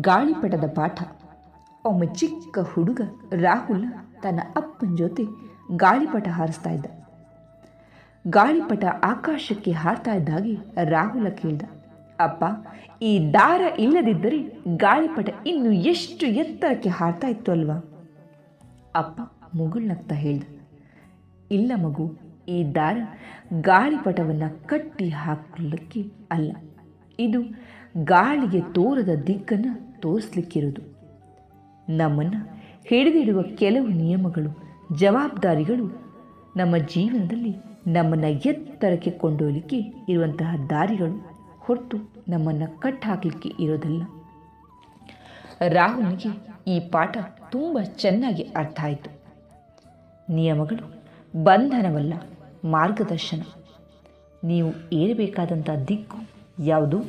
ಗಾಳಿಪಟದ ಪಾಠ. ಒಮ್ಮೆ ಚಿಕ್ಕ ಹುಡುಗ ರಾಹುಲ್ ತನ್ನ ಅಪ್ಪನ ಜೊತೆ ಗಾಳಿಪಟ ಹಾರಿಸ್ತಾ ಇದ್ದ. ಗಾಳಿಪಟ ಆಕಾಶಕ್ಕೆ ಹಾರ್ತಾ ಇದ್ದಾಗಿ ರಾಹುಲ ಕೇಳ್ದ. ಅಪ್ಪ, ಈ ದಾರ ಇಲ್ಲದಿದ್ದರೆ ಗಾಳಿಪಟ ಇನ್ನು ಎಷ್ಟು ಎತ್ತರಕ್ಕೆ ಹಾರ್ತಾ ಇತ್ತು ಅಲ್ವಾ? ಅಪ್ಪ ಮುಗುಳ್ನಗ್ತಾ ಹೇಳ್ದ. ಇಲ್ಲ ಮಗು, ಈ ದಾರ ಗಾಳಿಪಟವನ್ನು ಕಟ್ಟಿ ಹಾಕಲಿಕ್ಕೆ ಅಲ್ಲ. ಇದು ಗಾಳಿಗೆ ತೋರದ ದಿಕ್ಕನ್ನು ತೋರಿಸ್ಲಿಕ್ಕಿರೋದು ನಮ್ಮನ್ನು ಹಿಡಿದಿಡುವ ಕೆಲವು ನಿಯಮಗಳು, ಜವಾಬ್ದಾರಿಗಳು ನಮ್ಮ ಜೀವನದಲ್ಲಿ ನಮ್ಮನ್ನು ಎತ್ತರಕ್ಕೆ ಕೊಂಡೊಯ್ಲಿಕ್ಕೆ ಇರುವಂತಹ ದಾರಿಗಳು ಹೊರತು ನಮ್ಮನ್ನು ಕಟ್ ಹಾಕಲಿಕ್ಕೆ ಇರೋದಲ್ಲ. ರಾಹುಲ್ಗೆ ಈ ಪಾಠ ತುಂಬ ಚೆನ್ನಾಗಿ ಅರ್ಥ ಆಯಿತು. ನಿಯಮಗಳು ಬಂಧನವಲ್ಲ ಮಾರ್ಗದರ್ಶನ. ನೀವು ಏರಬೇಕಾದಂಥ ದಿಕ್ಕು e ao do